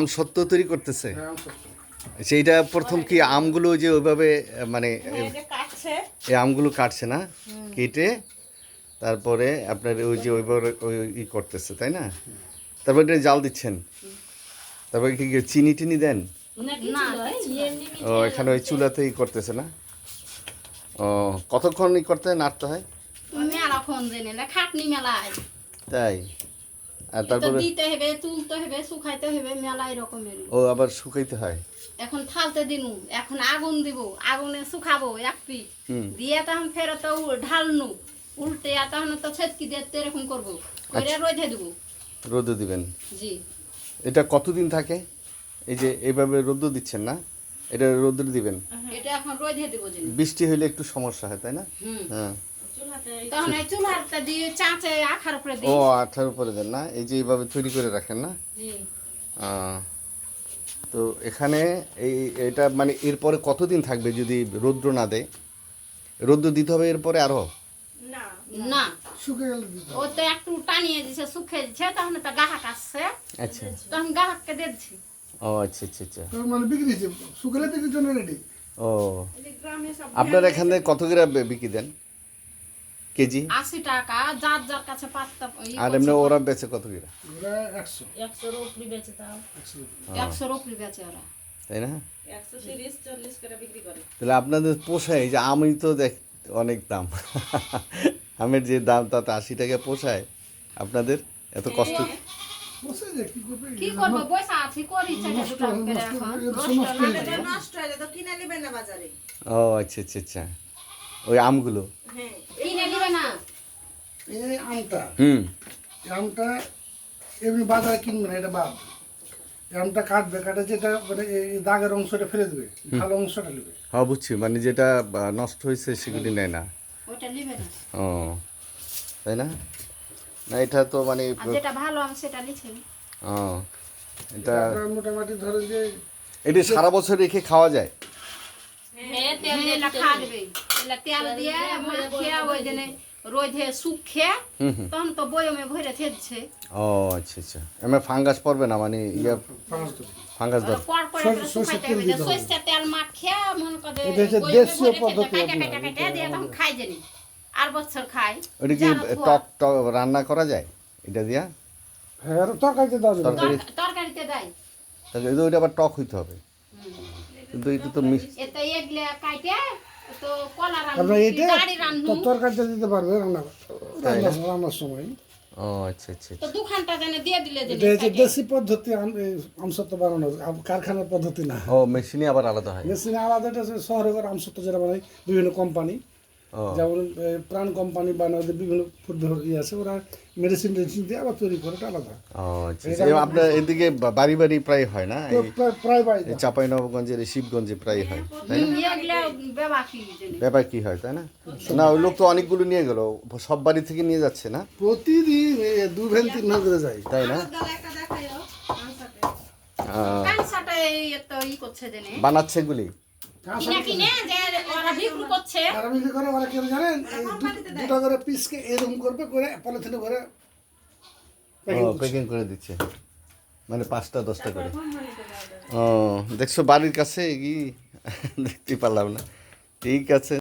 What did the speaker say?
আম সত্য তৈরি করতেছে? হ্যাঁ। সেইটা প্রথম কি আমগুলো যে ওইভাবে মানে এই যে কাটছে। এই আমগুলো কাটছে না? কেটে তারপরে আপনার ওই যে ওইভাবে ওই ই করতেছে তাই না? তারপরে এটা জাল দিচ্ছেন? তারপরে কি কি চিনি টিনি দেন? ও এখানে ওই চুলাতেই করতেছে না? ও কতক্ষণ ই করতে হয় নাড়তে হয়? তাই? আর তারপরে দিতে হবে তুলতে হবে শুকাইতে হবে মেলা এরকমের ও আবার শুকাইতে হয়। এখন ফালতে দিনু এখন আগুন দিব আগুনে শুকাবো এক দিয়ে তখন ঢালনু উল্টে তখন তো ছেদকি দিয়ে এরকম করব। করে রোদে দেবো। রোদে দিবেন? জি। এটা কতদিন থাকে? এই যে এইভাবে রোদ দিচ্ছেন না এটা রোদ দিবেন? এটা এখন রোদে দেবো বৃষ্টি হইলে একটু সমস্যা হয় তাই না? হ্যাঁ। তখন এই চুলাটা দিয়ে চাঁচে আখার উপরে ও আঠার উপরে দেন না? এই যে এইভাবে তৈরি করে রাখেন না? জি। তো এখানে এই এটা মানে এরপরে কতদিন থাকবে যদি রৌদ্র না দেয়? রৌদ্র দিতে হবে এরপরে আরও? না। না। শুকিয়ে ও তো একটু টানিয়ে দিছে শুকিয়ে দিচ্ছে তখন তো গাহাক আসছে। আচ্ছা। তখন গাহাককে দিয়ে দিচ্ছি ও আচ্ছা আচ্ছা আচ্ছা। তো মানে বিক্রি হচ্ছে শুকালে বিক্রির জন্য রেডি ও। এই যে গ্রামে সব আপনার এখানে কত করে বে- বিক্রি দেন? কেজি? আশি টাকা যার যার কাছে পাত্তা আর এমনি ওরা বেচে কত করে? ওরা বেচে তাও। বেচে ওরা। তাই না? করে বিক্রি করে। তাহলে আপনাদের পোষায় যে আমি তো দেখ অনেক দাম। আমের যে দাম তাতে আশি টাকা পোষায়। আপনাদের এত কষ্ট? কি করব? পয়সা আছে করি নষ্ট হয়ে হয়ে যায়। তো কিনে না বাজারে? ও আচ্ছা আচ্ছা আচ্ছা। ওই আমগুলো। হ্যাঁ কিনে নিবে না? এই আমটা। হুম। আমটা এমনি বাজারে কিনবে না এটা আমটা কাটবে কাটে যেটা মানে এই দাগের অংশটা ফেলে দেবে ভালো অংশটা নেবে। হ্যাঁ বুঝছি। মানে যেটা বা, নষ্ট হয়েছে সেগুলি নেয় না। ওইটা নিবে না। ও তাই না? না এটা তো মানে যেটা ভালো আমি সেটা লিখি ও এটা মোটামুটি ধরেন যে এটি সারা বছর রেখে খাওয়া যায়? হ্যাঁ তেল দিয়ে খা দেবে এলা তেল দিয়ে মাখিয়ে ওই দিনে রোদে শুকিয়ে হুম হুম তখন তো বয়মে ভরে ও আচ্ছা আচ্ছা এমনি ফাঙ্গাস পড়বে না মানে ইয়ে ফাঙ্গাস ধর সরষের তেল মাখিয়ে মনে করে এটা হচ্ছে দেশীয় পদ্ধতি তখন খাই জানি আর বছর খাই ওটা কি টক টক রান্না করা যায় এটা দিয়া হ্যাঁ তরকারিতে। তরকারি তরকারিতে দেয় তাহলে এটা ওইটা আবার টক হইতে হবে কিন্তু এটা তো এগলে তো কলা আপনার এটা তরকারিটা তো তরকারিতে দিতে পারবে রান্না রান্না রান্নার সময়। ও আচ্ছা আচ্ছা তো দুখানটা জানে দিয়ে দিলে এটা জানি হচ্ছে দেশি পদ্ধতি আমসত্ব বানানোর কারখানার পদ্ধতি না। ও মেশিনে আবার আলাদা হয়। মেশিনে আলাদা এটা শহরে করে আমসত্ব যেটা বানায় বিভিন্ন কোম্পানি। যেমন প্রাণ কোম্পানি বা বিভিন্ন ফুড ইয়ে আছে ওরা মেডিসিন টেডিসিন দিয়ে আবার তৈরি করে আলাদা। আচ্ছা। এ আপনার এদিকে বাড়ি বাড়ি প্রায় হয় না? প্রায় প্রায় বাড়ি চাপাই নবগঞ্জের শিবগঞ্জে প্রায় হয় ব্যাপার কি হয় তাই না? না ওই লোক তো অনেকগুলো নিয়ে গেল সব বাড়ি থেকে নিয়ে যাচ্ছে না? প্রতিদিন দু ভ্যান তিন ভ্যান করে যায়। তাই না? বানাচ্ছে এগুলি? কিনে কিনে যে ওরা বিক্রি করছে। করে ওরা কেন জানেন? দুটো করে পিসকে এরকম করবে করে পলিথিনে করে ও প্যাকিং করে দিচ্ছে। মানে পাঁচটা দশটা করে। ও দেখছ বাড়ির কাছে কি? দেখতে পারলাম না। ঠিক আছে।